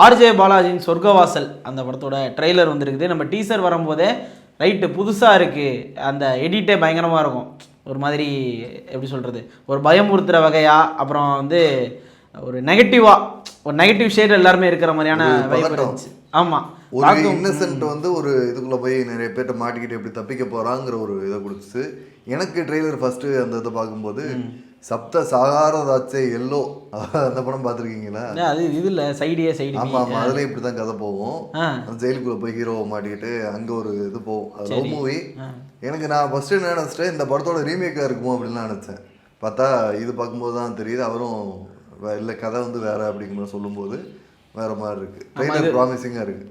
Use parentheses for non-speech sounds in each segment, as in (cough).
RJ பாலாஜியின் சொர்க்கவாசல் அந்த படத்தோட ட்ரெய்லர் வந்திருக்குது. நம்ம டீசர் வரும்போதே ரைட்டு புதுசாக இருக்குது அந்த எடிட்டே பயங்கரமாக இருக்கும். ஒரு மாதிரி எப்படி சொல்கிறது ஒரு பயமுறுத்துகிற வகையா அப்புறம் வந்து ஒரு நெகட்டிவாக ஒரு நெகட்டிவ் ஷேட் எல்லாருமே இருக்கிற மாதிரியான வைப். இருந்துச்சு. ஆமாம் ஒரு இன்னசென்ட் வந்து ஒரு இதுக்குள்ள போய் நிறைய பேர்ட்ட மாட்டிக்கிட்டு எப்படி தப்பிக்க போறாங்கிற ஒரு இதை கொடுத்துச்சு. எனக்கு ட்ரெய்லர் ஃபர்ஸ்ட் அந்த இதை பார்க்கும்போது சப்த சாகாரதாச்சே எல்லோ. அந்த படம் பார்த்துருக்கீங்களா? அது இது இல்லை சைடியே சைடு ஆமா ஆமா அதுலயும் இப்படிதான் கதை போகும். ஆ. அந்த ஜெயிலுக்குள்ள போய் ஹீரோவை மாட்டிக்கிட்டு அங்க ஒரு இது போகும். அது லவ் மூவி எனக்கு நான் ஃபர்ஸ்ட் என்ன நினைச்சிட்டேன் இந்த படத்தோட ரீமேக்கா இருக்குமோ அப்படின்னு நினைச்சேன். பார்த்தா இது பார்க்கும்போது தான் தெரியுது அவரும் இல்ல கதை வந்து வேற அப்படிங்கிற சொல்லும்போது வேற மாதிரி இருக்கு. ட்ரெய்லர் ப்ராமிசிங்கா இருக்கு.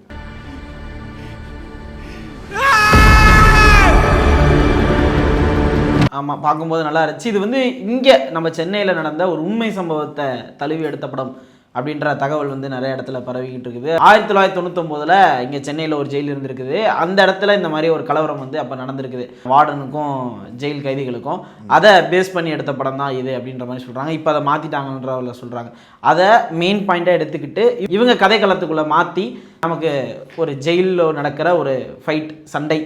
ஆமாம் பார்க்கும்போது நல்லா இருந்துச்சு. இது வந்து இங்கே நம்ம சென்னையில் நடந்த ஒரு உண்மை சம்பவத்தை தழுவி எடுத்த படம் அப்படின்ற தகவல் வந்து நிறைய இடத்துல பரவிக்கிட்டு இருக்குது. ஆயிரத்தி தொள்ளாயிரத்தி தொண்ணூத்தொம்போதில் இங்கே சென்னையில் ஒரு ஜெயில் இருந்திருக்குது. அந்த இடத்துல இந்த மாதிரி ஒரு கலவரம் வந்து அப்போ நடந்திருக்குது. வார்டனுக்கும் ஜெயில் கைதிகளுக்கும். அதை பேஸ் பண்ணி எடுத்த படம் தான் இது அப்படின்ற மாதிரி சொல்கிறாங்க இப்போ அதை மாற்றிட்டாங்கன்றவங்கள சொல்கிறாங்க அதை மெயின் பாயிண்ட்டாக எடுத்துக்கிட்டு இவங்க கதைக்களத்துக்குள்ளே மாற்றி நமக்கு ஒரு ஜெயிலில் நடக்கிற ஒரு ஃபைட் சண்டை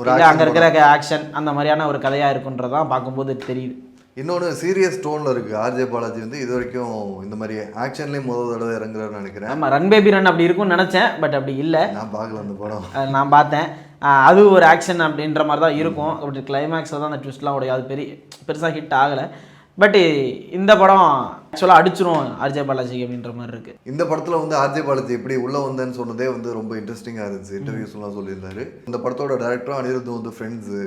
இல்ல அங்க இருக்கிற ஆக்ஷன் அந்த மாதிரியான ஒரு கதையா இருக்குன்றதான் பார்க்கும்போது தெரியுது. இன்னொன்று சீரியஸ் டோன்ல இருக்கு. ஆர்ஜே பாலாஜி வந்து இது வரைக்கும் இந்த மாதிரி ஆக்ஷன்லேயும் முதல் தடவை இறங்குறாருன்னு நினைக்கிறேன். ஆமா ரன் பேபி ரன் அப்படி இருக்கும்னு நினைச்சேன் பட் அப்படி இல்லை. நான் பார்க்கல அந்த படம். நான் பார்த்தேன். அது ஒரு ஆக்ஷன் அப்படின்ற மாதிரி தான் இருக்கும். அப்படி கிளைமேக்ஸில் தான் அந்த ட்விஸ்ட்லாம் உடைய அது பெரிய பெருசாக ஹிட் ஆகலை. பட் இந்த படம் ஆக்சுவலாக அடிச்சிரும் ஆர்ஜே பாலாஜி அப்படின்ற மாதிரி இருக்கு. இந்த படத்தில் வந்து ஆர்ஜே பாலாஜி எப்படி உள்ள வந்தேன்னு சொன்னதே வந்து ரொம்ப இன்ட்ரெஸ்டிங்காக இருந்துச்சு. இன்டர்வியூஸ்லாம் சொல்லியிருந்தாரு. இந்த படத்தோட டேரக்டரும் அனிருத் வந்து ஃப்ரெண்ட்ஸு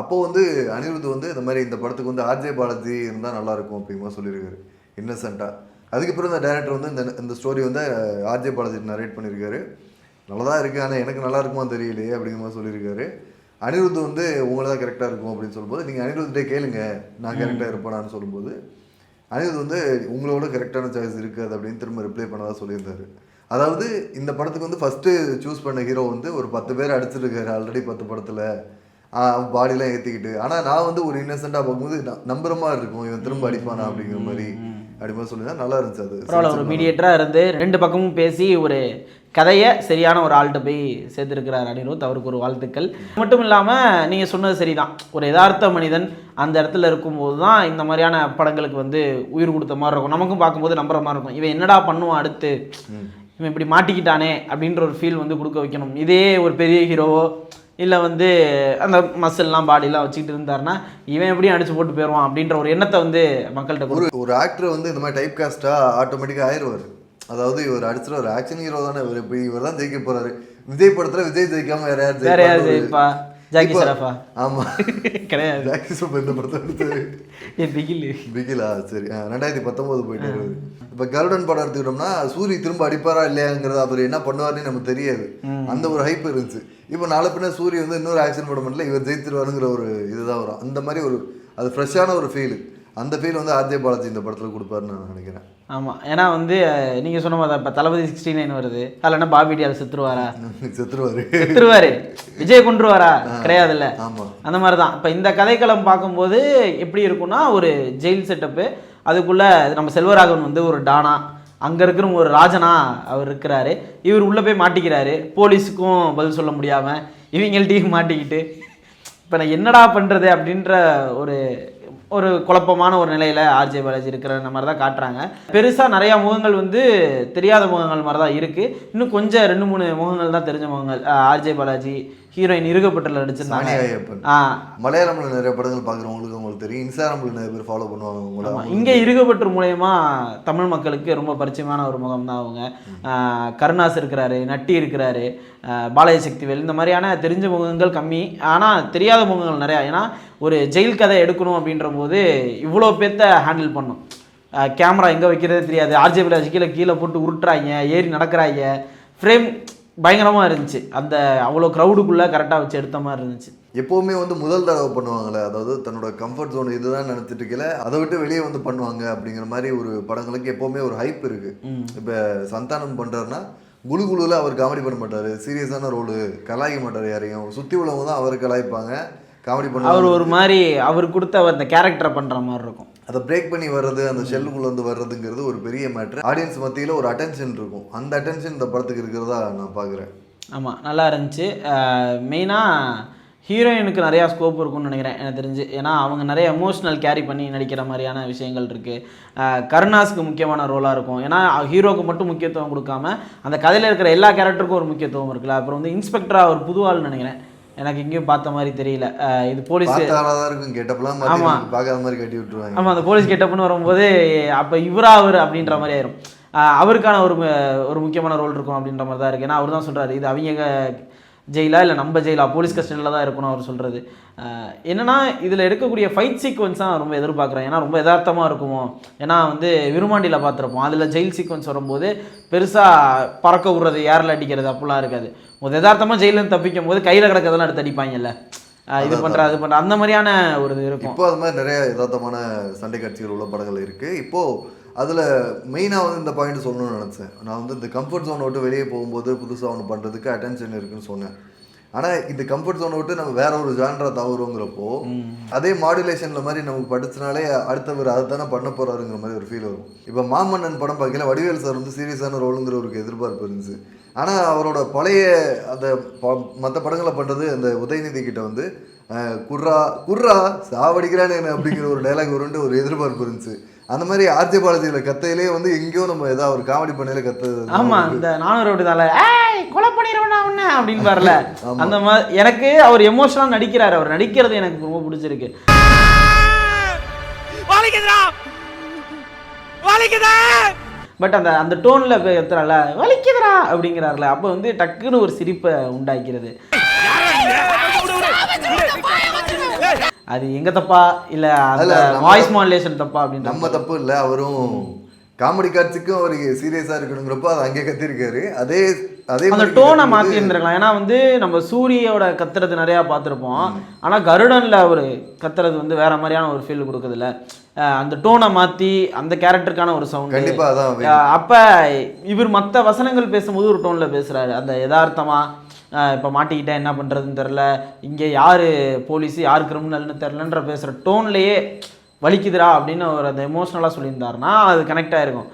அப்போ வந்து அனிருத் வந்து இந்த மாதிரி இந்த படத்துக்கு வந்து ஆர்ஜே பாலாஜி இருந்தால் நல்லாயிருக்கும் அப்படிமா சொல்லியிருக்காரு. இன்னசென்ட்டாக அதுக்கப்புறம் இந்த டேரக்டர் வந்து இந்த இந்த ஸ்டோரி வந்து ஆர்ஜே பாலாஜி நரேட் பண்ணியிருக்காரு. நல்லா தான் இருக்குது ஆனால் எனக்கு நல்லா இருக்குமா தெரியலையே அப்படிங்கிற மாதிரி சொல்லியிருக்காரு. அனிருத் வந்து உங்களை தான் கரெக்டாக இருக்கும் அப்படின்னு சொல்லும்போது நீங்கள் அனிருத்தே கேளுங்க நான் கரெக்டாக இருப்பேனான்னு சொல்லும்போது அனிருத் வந்து உங்களோட கரெக்டான சாய்ஸ் இருக்காது அப்படின்னு திரும்ப ரிப்ளை பண்ணதா சொல்லியிருந்தாரு. அதாவது இந்த படத்துக்கு வந்து ஃபஸ்ட்டு சூஸ் பண்ண ஹீரோ வந்து ஒரு பத்து பேர் அடிச்சிருக்காரு ஆல்ரெடி பத்து படத்தில். பாடிலாம் ஏற்றிக்கிட்டு ஆனால் நான் வந்து ஒரு இன்னசென்ட்டாக பார்க்கும்போது நம்புற மாதிரி இருக்கும் இவன் திரும்ப அடிப்பானா அப்படிங்கிற மாதிரி அப்படி மாதிரி சொல்லியிருந்தா நல்லா இருந்துச்சு அது. ஒரு மீடியேட்டராக இருந்து ரெண்டு பக்கமும் பேசி ஒரு கதையை சரியான ஒரு ஆள்கிட்ட போய் சேர்த்துருக்கிறார் அனிருத். அவருக்கு ஒரு வாழ்த்துக்கள். மட்டும் இல்லாமல் நீங்கள் சொன்னது சரிதான். ஒரு யதார்த்த மனிதன் அந்த இடத்துல இருக்கும்போது தான் இந்த மாதிரியான படங்களுக்கு வந்து உயிர் கொடுத்த மாதிரி இருக்கும். நமக்கும் பார்க்கும்போது நம்புற மாதிரி இருக்கும். இவன் என்னடா பண்ணுவான் அடுத்து? இவன் இப்படி மாட்டிக்கிட்டானே அப்படின்ற ஒரு ஃபீல் வந்து கொடுக்க வைக்கணும். இதே ஒரு பெரிய ஹீரோவோ இல்லை வந்து அந்த மசில்லாம் பாடிலாம் வச்சுக்கிட்டு இருந்தாருன்னா இவன் எப்படியும் அடிச்சு போட்டு போயிடுவான் அப்படின்ற ஒரு எண்ணத்தை வந்து மக்கள்கிட்ட கொடு ஒரு ஒரு ஆக்டர் வந்து இந்த மாதிரி டைப் காஸ்ட்டாக ஆட்டோமேட்டிக்காக ஆயிடுவார். அதாவது இவர் அடிச்சுட்டு ஒரு ஆக்ஷன் ஹீரோ தானே. இவர் இப்போ இவர் தான் ஜெயிக்க போறாரு. விஜய் படத்துல விஜய் ஜெயிக்காம வேற யார் வேற யார் ஜெயிப்பா? ஜாக்கி ஷெராஃபா? ஆமா. (laughs) கிடையாது. ஜாக்கி சூப்பர் இந்த படத்தை எடுத்து (laughs) ஏ பிகில். பிகிலா சரி. ரெண்டாயிரத்தி பத்தொன்பது போயிட்டாரு இப்போ கருடன் படம் எடுத்துக்கிட்டோம்னா சூரி திரும்ப அடிப்பாரா இல்லையாங்கிறது அவர் என்ன பண்ணுவாருன்னு நமக்கு தெரியாது. அந்த ஒரு ஹைப் இருந்துச்சு. இப்போ நாளை பின்ன சூரி வந்து இன்னொரு ஆக்ஷன் படம் பண்ணல இவர் ஜெயிச்சிருவாருங்கிற ஒரு இதுதான் வரும். அந்த மாதிரி ஒரு அது ஃப்ரெஷ்ஷான ஒரு ஃபீல் அந்த ஃபீல் வந்து ஆர்ஜே பாலாஜி இந்த படத்தில் கொடுப்பாருன்னு நான் நினைக்கிறேன். ஆமாம் ஏன்னா வந்து அஹ், நீங்க சொன்ன மாதிரி இப்போ தளபதி சிக்ஸ்டி நைன் வருது. அதில் என்ன பாபி டியால் செத்துருவாரா? (laughs) செத்துருவாரு. செத்துருவாரு. விஜய் கொண்டுருவாரா கிடையாதுல்ல. ஆமா. அந்த மாதிரி தான். இப்போ இந்த கதைக்களம் பார்க்கும்போது எப்படி இருக்கும்னா ஒரு ஜெயில் செட்டப்பு அதுக்குள்ளே நம்ம செல்வராகவன் வந்து ஒரு டானா அங்கே இருக்கிற ஒரு ராஜனா அவர் இருக்கிறாரு. இவர் உள்ளே போய் மாட்டிக்கிறாரு. போலீஸுக்கும் பதில் சொல்ல முடியாமல் இவங்கள்ட்டையும் மாட்டிக்கிட்டு. இப்போ நான் என்னடா பண்ணுறது அப்படின்ற ஒரு ஒரு குழப்பமான ஒரு நிலையில் ஆர்ஜே பாலாஜி இருக்கிற மாதிரி தான் காட்டுறாங்க. பெருசாக நிறையா முகங்கள் வந்து தெரியாத முகங்கள் மாதிரி தான் இருக்குது இன்னும் கொஞ்சம் ரெண்டு மூணு முகங்கள் தான் தெரிஞ்ச முகங்கள் ஆர்ஜே பாலாஜி ஹீரோயின் இருகப்பட்டில் நடிச்சிருந்தாங்க. மலையாளம்ல நிறைய படங்கள் பார்க்குறவங்களுக்கு உங்களுக்கு தெரியும். இன்ஸ்டாகிராமில் நிறைய பேர் ஃபாலோ பண்ணுவாங்க உங்களை. இங்க இருகப்பற்று மூலயமா தமிழ் மக்களுக்கு ரொம்ப பரிச்சயமான ஒரு முகம் தான் அவங்க. கருணாஸ் இருக்கிறாரு நட்டி இருக்கிறாரு பாலாஜி சக்திவேல். இந்த மாதிரியான தெரிஞ்ச முகங்கள் கம்மி. ஆனா தெரியாத முகங்கள் நிறையா. ஏன்னா ஒரு ஜெயில் கதை எடுக்கணும் அப்படின்ற போது இவ்வளோ பேர்த்த ஹேண்டில் பண்ணும். கேமரா எங்கே வைக்கிறதே தெரியாது. ஆர்ஜே பிலாஜி கீழே கீழே போட்டு உருட்டுறாங்க ஏறி நடக்கிறாங்க. ஃப்ரேம் பயங்கரமாக இருந்துச்சு. அந்த அவ்வளோ க்ரௌடுக்குள்ளே கரெக்டாக வச்சு எடுத்த மாதிரி இருந்துச்சு. எப்போவுமே வந்து முதல் தடவை பண்ணுவாங்களே அதாவது தன்னோட கம்ஃபர்ட் ஜோன் இதுதான் நினைச்சிட்டு இருக்கல அதை விட்டு வெளியே வந்து பண்ணுவாங்க அப்படிங்கிற மாதிரி ஒரு படங்களுக்கு எப்போவுமே ஒரு ஹைப் இருக்கு. இப்போ சந்தானம் பண்றாருன்னா குலு குலுல அவர் காமெடி பண்ண மாட்டாரு. சீரியஸான ரோலு கலாய்க்க மாட்டார் யாரையும். சுற்றி உள்ளவங்க தான் அவர் கலாய்ப்பாங்க. காமெடி அவர் பண்ண ஒரு மாதிரி அவர் கொடுத்த அந்த கேரக்டரை பண்ணுற மாதிரி இருக்கும். அதை பிரேக் பண்ணி வர்றது அந்த ஷெல்லுக்குள்ள வந்து வர்றதுங்கிறது ஒரு பெரிய மேட்ரு ஆடியன்ஸ் மத்தியில் ஒரு அட்டென்ஷன் இருக்கும். அந்த அட்டென்ஷன் இந்த படத்துக்கு இருக்கிறதா நான் பார்க்குறேன். ஆமாம் நல்லா இருந்துச்சு. மெயினாக ஹீரோயினுக்கு நிறையா ஸ்கோப் இருக்கும்னு நினைக்கிறேன் எனக்கு தெரிஞ்சு. ஏன்னா அவங்க நிறைய எமோஷ்னல் கேரி பண்ணி நடிக்கிற மாதிரியான விஷயங்கள் இருக்குது கருணாஸுக்கு முக்கியமான ரோலாக இருக்கும். ஏன்னா ஹீரோக்கு மட்டும் முக்கியத்துவம் கொடுக்காம அந்த கதையில் இருக்கிற எல்லா கேரக்டருக்கும் ஒரு முக்கியத்துவம் இருக்குல்ல. அப்புறம் வந்து இன்ஸ்பெக்டராக ஒரு புது ஆள்னு நினைக்கிறேன். எனக்கு எங்கேயும் பார்த்த மாதிரி தெரியல. இது போலீஸ் இருக்கும். கெட்டப்பெல்லாம் ஆமா. மாற்றி பார்க்காத மாதிரி கட்டி விட்டுருவாங்க. ஆமாம் அந்த போலீஸ் கெட்டப்னு வரும்போது அப்போ இவரா அவர் அப்படின்ற மாதிரி ஆயிரும். அவருக்கான ஒரு ஒரு முக்கியமான ரோல் இருக்கும் அப்படின்ற மாதிரி தான் இருக்குது ஏன்னா அவர் தான் சொல்கிறாரு இது அவங்க ஜெயிலா இல்லை நம்ம ஜெயிலா? போலீஸ் கஸ்டடியில் தான் இருக்கணும் அவர் சொல்கிறது என்னன்னா இதில் எடுக்கக்கூடிய ஃபைட் சீக்வன்ஸ் தான் ரொம்ப எதிர்பார்க்குறேன். ஏன்னா ரொம்ப யதார்த்தமாக இருக்குமோ? ஏன்னா வந்து விருமாண்டியில் பார்த்துருப்போம். அதில் ஜெயில் சீக்வன்ஸ் வரும்போது பெருசாக பறக்க விடுறது ஏரில் அடிக்கிறது அப்படிலாம் இருக்காது. ஒரு யதார்த்தமாக ஜெயிலேருந்து தப்பிக்கும் போது கையில் கிடக்கிறதெல்லாம் எடுத்து அடிப்பாங்கல்ல. இது பண்ணுற அது பண்ணுற அந்த மாதிரியான ஒரு இது இருக்கும். இப்போ அது மாதிரி நிறைய யதார்த்தமான சண்டை காட்சிகள் உள்ள படங்கள் இருக்கு. இப்போ அதில் மெயினாக வந்து இந்த பாயிண்ட் சொல்லணும்னு நினச்சேன். நான் வந்து இந்த கம்ஃபர்ட் ஜோனை விட்டு வெளியே போகும்போது புதுசாக ஒன்று பண்ணுறதுக்கு அட்டென்ஷன் இருக்குன்னு சொன்னேன். ஆனால் இந்த கம்ஃபர்ட் ஜோனை விட்டு நம்ம வேற ஒரு ஜான்ரா தவறுங்கிறப்போ அதே மாடுலேஷனில் மாதிரி நமக்கு படிச்சனாலே அடுத்தவர் அதை தானே பண்ண போறாருங்கிற மாதிரி ஒரு ஃபீல் வரும். இப்போ மாமன்னன் படம் பார்க்கல வடிவேல் சார் வந்து சீரியஸான ரோலுங்கிற ஒரு எதிர்பார்ப்பு இருந்துச்சு. ஆனால் அவரோட பழைய அந்த மற்ற படங்களை பண்ணுறது அந்த உதயநிதி கிட்ட வந்து குர்ரா குர்ரா சாவடிக்கிறானே அப்படிங்கிற ஒரு டைலாக் வரும்னு ஒரு எதிர்பார்ப்பு இருந்துச்சு. அந்த மாதிரி ஆர்ஜே பாலாஜியில் கத்தையிலே வந்து எங்கேயோ நம்ம ஏதாவது ஒரு காமெடி பண்ணையில கத்து ஆமா இந்த நானூறு அப்படிதான்ல ஏய் கொலை பண்ணிடுவேன் உன்ன அப்படின்னு வரல. அந்த மாதிரி எனக்கு அவர் எமோஷனலாக நடிக்கிறாரு. அவர் நடிக்கிறது எனக்கு ரொம்ப பிடிச்சிருக்கு. வலிக்குதுடா. வலிக்குதா. பட் அந்த அந்த டோனில் எத்துறால வலிக்குதுடா அப்படிங்கிறாருல. அப்போ வந்து டக்குன்னு ஒரு சிரிப்பை உண்டாக்கிறது. அது எங்க தப்பா? இல்ல வாய்ஸ் மாடுலேஷன் தப்பா அப்படின்ற நம்ம தப்பு இல்லை அவரும் காமெடி காட்சிக்கும் அவர் சீரியஸாக இருக்கணுங்கிறப்போ அதை அங்கே கத்திருக்காரு. அதே அதே அந்த டோனை மாற்றி இருந்திருக்கலாம். ஏன்னா வந்து நம்ம சூரியோட கத்துறது நிறையா பார்த்துருப்போம். ஆனால் கருடனில் அவர் கத்துறது வந்து வேற மாதிரியான ஒரு ஃபீல் கொடுக்குதுல்ல அஹ் அந்த டோனை மாற்றி அந்த கேரக்டருக்கான ஒரு சவுண்ட் கண்டிப்பா அதான். அப்போ இவர் மற்ற வசனங்கள் பேசும்போது ஒரு டோனில் பேசுகிறாரு அந்த யதார்த்தமாக இப்போ மாட்டிக்கிட்டேன் என்ன பண்ணுறதுன்னு தெரில இங்கே யார் போலீஸ் யார் கிரிமினல்னு தெரிலன்ற பேசுகிற டோன்லேயே வலிக்குதுரா அப்படின்னு ஒரு அந்த எமோஷ்னலாக சொல்லியிருந்தாருன்னா அது கனெக்ட் ஆகிருக்கும்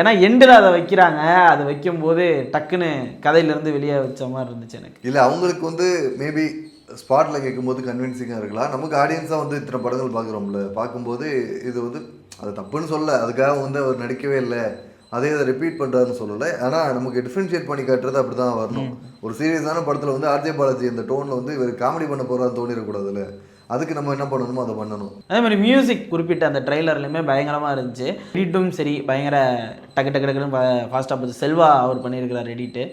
ஏன்னா எண்டில் அதை வைக்கிறாங்க. அது வைக்கும்போது டக்குன்னு கதையிலேருந்து வெளியே வச்ச மாதிரி இருந்துச்சு எனக்கு. இல்லை அவங்களுக்கு வந்து மேபி ஸ்பாட்டில் கேட்கும்போது கன்வின்சிங்காக இருக்கலாம். நமக்கு ஆடியன்ஸாக வந்து இத்தனை படங்கள் பார்க்குறோம்ல பார்க்கும்போது இது வந்து அது தப்புன்னு சொல்ல அதுக்காக வந்து அவர் நடிக்கவே இல்லை. அதே அதை ரிப்பீட் பண்ணுறாருன்னு சொல்லலை. ஆனால் நமக்கு டிஃப்ரென்ஷியேட் பண்ணி காட்டுறது அப்படி தான் வரணும் ஒரு சீரியஸான படத்தில் வந்து ஆர்ஜே பாலாஜி இந்த டோனில் வந்து இவர் காமெடி பண்ண போகிறான்னு தோணிடக்கூடாதுல்ல. அதுக்கு நம்ம என்ன பண்ணணுமோ அதை பண்ணணும். அதே மாதிரி மியூசிக் குறிப்பிட்ட அந்த ட்ரெய்லர்லையுமே பயங்கரமாக இருந்துச்சு. எடிட்டும் சரி பயங்கர டக்கு டக்கு டக்குன்னு ஃபாஸ்ட்டாக போச்சு. செல்வா அவர் பண்ணியிருக்கிறார் எடிட்டு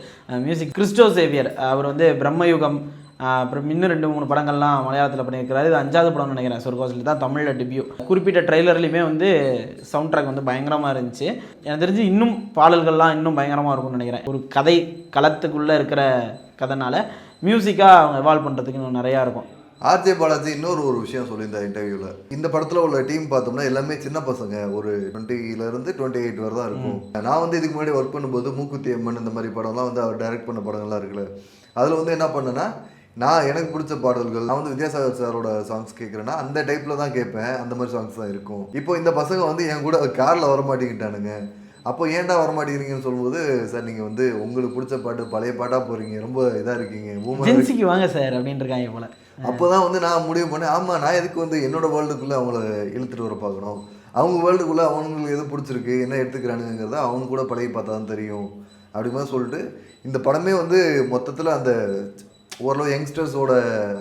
மியூசிக் கிறிஸ்டோ சேவியர் அவர் வந்து பிரம்மயுகம் அப்புறம் இன்னும் ரெண்டு மூணு படங்கள்லாம் மலையாளத்தில் பண்ணியிருக்கிறாரு. இது அஞ்சாவது படம்னு நினைக்கிறேன் சொர்க்கவாசல் தான் தமிழில் டெபியூ குறிப்பிட்ட ட்ரெய்லர்லையுமே வந்து சவுண்ட் ட்ராக் வந்து பயங்கரமாக இருந்துச்சு. எனக்கு தெரிஞ்சு இன்னும் பாடல்கள்லாம் இன்னும் பயங்கரமாக இருக்கும்னு நினைக்கிறேன். ஒரு கதை களத்துக்குள்ளே இருக்கிற கதைனால மியூசிக்காக அவங்க எவால்வ் பண்ணுறதுக்கு இன்னும் நிறையா இருக்கும். ஆர்ஜே பாலாஜி இன்னொரு ஒரு விஷயம் சொல்லியிருந்தார் இன்டர்வியூவில் இந்த படத்தில் உள்ள டீம் பார்த்தோம்னா எல்லாமே சின்ன பசங்க. ஒரு டுவெண்ட்டிலேருந்து டுவெண்ட்டி எயிட் வரை தான் இருக்கும். நான் வந்து இதுக்கு முன்னாடி ஒர்க் பண்ணும்போது மூக்குத்தி அம்மன் இந்த மாதிரி படம்லாம் வந்து அவர் டைரக்ட் பண்ண படங்கள்லாம் இருக்குல்ல. அதில் வந்து என்ன பண்ணேன்னா நான் எனக்கு பிடிச்ச பாடல்கள் நான் வந்து வித்யாசாகர் சாரோட சாங்ஸ் கேட்குறேன்னா அந்த டைப்பில் தான் கேட்பேன். அந்த மாதிரி சாங்ஸ் தான் இருக்கும். இப்போ இந்த பசங்க வந்து என் கூட காரில் வர மாட்டேங்கிட்டானுங்க அப்போ ஏன்டா வர மாட்டேங்கிறீங்கன்னு சொல்லும்போது சார் நீங்கள் வந்து உங்களுக்கு பிடிச்ச பாட்டு பழைய பாட்டாக போகிறீங்க ரொம்ப இதாக இருக்கீங்க. ஜென்சிக்கு வாங்க சார் அப்படின்னு இருக்காங்க போல அப்போதான் வந்து நான் முடிவு பண்ணேன் ஆமா நான் எதுக்கு வந்து என்னோட வேர்ல்டுக்குள்ள அவங்கள இழுத்துட்டு வர பார்க்கணும்? அவங்க வேர்ல்டுக்குள்ள அவங்களுக்கு எது பிடிச்சிருக்கு என்ன எடுத்துக்கிறானுங்கிறத அவங்க கூட பழகி பார்த்தா தான் தெரியும். அப்படி மாதிரி சொல்லிட்டு இந்த படமே வந்து மொத்தத்தில் அந்த ஓரளவு யங்ஸ்டர்ஸோட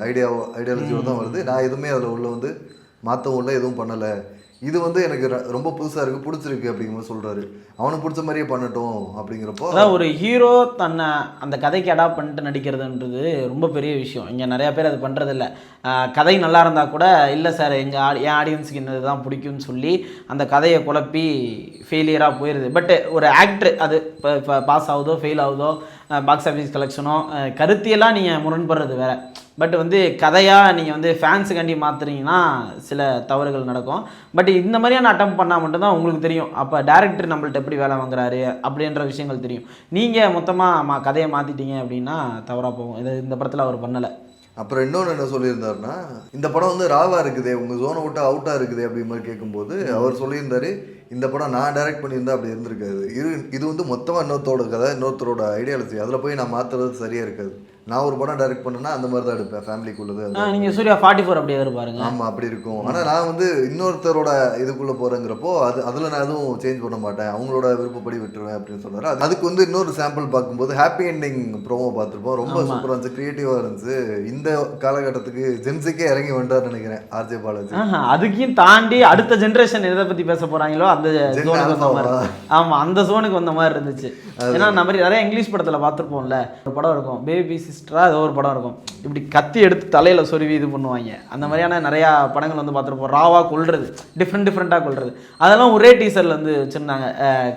ஐடியா ஐடியாலஜியோட தான் வருது. நான் எதுவுமே அதில் உள்ள வந்து மாற்றவும் இல்லை எதுவும் பண்ணலை. இது வந்து எனக்கு ர- ரொம்ப புதுசாக இருக்குது பிடிச்சிருக்கு அப்படிங்கிற சொல்கிறாரு அவனுக்கு பிடிச்ச மாதிரியே பண்ணட்டும் அப்படிங்கிறப்போ அதான் ஒரு ஹீரோ தன்னை அந்த கதைக்கு அடாப்ட் பண்ணிட்டு நடிக்கிறதுன்றது ரொம்ப பெரிய விஷயம். இங்கே நிறையா பேர் அது பண்ணுறதில்ல கதை நல்லா இருந்தால் கூட இல்லை சார் எங்கள் ஆடி என் ஆடியன்ஸுக்கு இந்த தான் பிடிக்கும்னு சொல்லி அந்த கதையை குழப்பி ஃபெயிலியராக போயிடுது பட் ஒரு ஆக்டர் அது இப்போ பாஸ் ஆகுதோ ஃபெயில் ஆகுதோ பாக்ஸ் ஆஃபீஸ் கலெக்ஷனோ கருத்தியெல்லாம் நீங்கள் முரண்படுறது வேறு. பட் வந்து கதையாக நீங்கள் வந்து ஃபேன்ஸுக்காண்டி மாற்றுறீங்கன்னா சில தவறுகள் நடக்கும். பட் இந்த மாதிரியான அட்டம் பண்ணால் மட்டும்தான் உங்களுக்கு தெரியும். அப்போ டேரக்டர் நம்மள்ட்ட எப்படி வேலை வாங்குறாரு அப்படின்ற விஷயங்கள் தெரியும். நீங்கள் மொத்தமாக மா கதையை மாற்றிட்டீங்க அப்படின்னா தவறாக போகும். இது இந்த படத்தில் அவர் பண்ணலை. அப்புறம் இன்னொன்று என்ன சொல்லியிருந்தாருன்னா இந்த படம் வந்து ராவா இருக்குதே உங்கள் ஜோனை விட்டு அவுட்டாக இருக்குது அப்படி மாதிரி கேட்கும்போது அவர் சொல்லியிருந்தாரு இந்த படம் நான் டைரக்ட் பண்ணியிருந்தா அப்படி இருந்திருக்காது. இது இது வந்து மொத்தமாக இன்னொருத்தரோட கதை இன்னொருத்தரோட ஐடியாலஜி அதில் போய் நான் மாற்றுறது சரியாக இருக்காது. நான் ஒரு படம் டைரக்ட் பண்ணேன்னா அந்த மாதிரி தான் எடுப்பேன் ஃபேமிலிக்குள்ளது அது நீங்கள் சூர்யா ஃபார்ட்டி ஃபோர் அப்படியே இருப்பாருங்க ஆமா அப்படி இருக்கும். ஆனா நான் வந்து இன்னொருத்தரோட இதுக்குள்ள போறேங்கிறப்போ அது அதுல நான் எதுவும் சேஞ்ச் பண்ண மாட்டேன். அவங்களோட விருப்பப்படி விட்டுருவேன் அப்படின்னு சொல்றாரு. அது- அதுக்கு வந்து இன்னொரு சாம்பிள் பார்க்கும்போது ஹாப்பி எண்டிங் ப்ரோமோ பார்த்திருப்போம். ரொம்ப ஆமா. சூப்பரா இருந்துச்சு கிரியேட்டிவா இருந்துச்சு. இந்த காலகட்டத்துக்கு ஜென்ஸுக்கே இறங்கி வந்தார் நினைக்கிறேன் ஆர்ஜே பாலாஜி. அதுக்கும் தாண்டி அடுத்த ஜென்ரேஷன் எதை பத்தி பேச போறாங்களோ அந்த Gen ஜோனுக்கு வந்த மாதிரி. alpha-வா? ஆமா அந்த ஜோனுக்கு வந்த மாதிரி இருந்துச்சு. ஏன்னா நம்ம மாதிரி நிறைய இங்கிலீஷ் படத்துல பார்த்துருப்போம்ல ஒரு படம் இருக்கும் பேபி சிஸ்டரா ஏதோ ஒரு படம் இருக்கும். இப்படி கத்தி எடுத்து தலையில சொருவி இது பண்ணுவாங்க. அந்த மாதிரியான நிறைய படங்கள் வந்து பார்த்துருப்போம் ராவா கொல்றது. டிஃப்ரெண்ட் டிஃப்ரெண்ட்டாக கொல்றது. அதெல்லாம் ஒரே டீசர்ல வந்து வச்சிருந்தாங்க.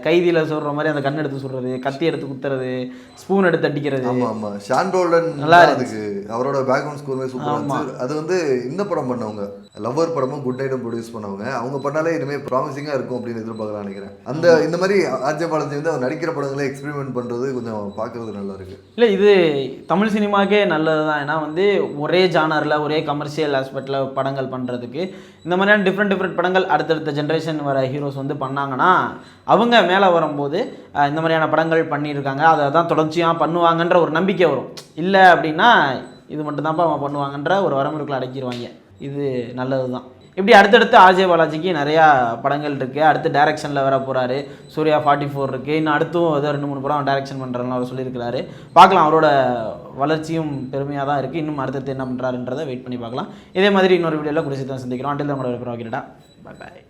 கைதியில சொல்ற மாதிரி அந்த கண் எடுத்து சுடுறது கத்தி எடுத்து குத்துறது ஸ்பூன் எடுத்து அடிக்கிறது. ஆமா ஆமா. ஷான் ரோல்டன் நல்லா அதுக்கு. அவரோட பேக்ரவுண்ட் ஸ்கோருமே சூப்பரா அது வந்து இந்த படம் பண்ணவங்க. லவ்வர் படமும் குட் நைட்டும் ப்ரொடியூஸ் பண்ணவங்க. அவங்க பண்ணாலே இனிமே ப்ராமிசிங்கா இருக்கும் அப்படின்னு எதிர்பார்க்கலாம் நினைக்கிறேன். அந்த இந்த மாதிரி ஆர்ஜே பாலாஜி வந்து அவர் நடிக்கிற படங்களை எக்ஸ்பெரிமெண்ட் பண்றது கொஞ்சம் பார்க்கறது நல்லா இருக்கு. இல்லை இது தமிழ் தமிழ் சினிமாக்கே நல்லது தான் ஏன்னா வந்து ஒரே ஜானரில் ஒரே கமர்ஷியல் ஆஸ்பெக்டில் படங்கள் பண்ணுறதுக்கு இந்த மாதிரியான டிஃப்ரெண்ட் டிஃப்ரெண்ட் படங்கள் அடுத்தடுத்த ஜென்ரேஷன் வர ஹீரோஸ் வந்து பண்ணாங்கன்னா அவங்க மேலே வரும்போது இந்த மாதிரியான படங்கள் பண்ணியிருக்காங்க. அதை தான் தொடர்ச்சியாக பண்ணுவாங்கன்ற ஒரு நம்பிக்கை வரும். இல்லை அப்படின்னா இது மட்டும்தான்ப்பா அவன் பண்ணுவாங்கன்ற ஒரு வரம்புக்குள்ள அடக்கிடுவாங்க இது நல்லது தான் இப்படி அடுத்தடுத்து ஆஜய் பாலாஜிக்கு நிறையா படங்கள் இருக்குது அடுத்து டேரெக்ஷனில் வர போகிறாரு சூர்யா ஃபார்ட்டி ஃபோர் இருக்குது இன்னும் அடுத்தும் ஏதோ ரெண்டு மூணு படம் டைரக்ஷன் பண்ணுறதுன்னு அவர் சொல்லியிருக்கிறாரு. பார்க்கலாம் அவரோட வளர்ச்சியும் பெருமையாக தான் இருக்குது இன்னும் அடுத்தது என்ன பண்ணுறாருன்றதை வெயிட் பண்ணி பார்க்கலாம். இதே மாதிரி இன்னொரு வீடியோவில் குறித்து தான் சந்திக்கிறோம். அண்டில் உங்களோட வைக்கிறடா பாய் பாய்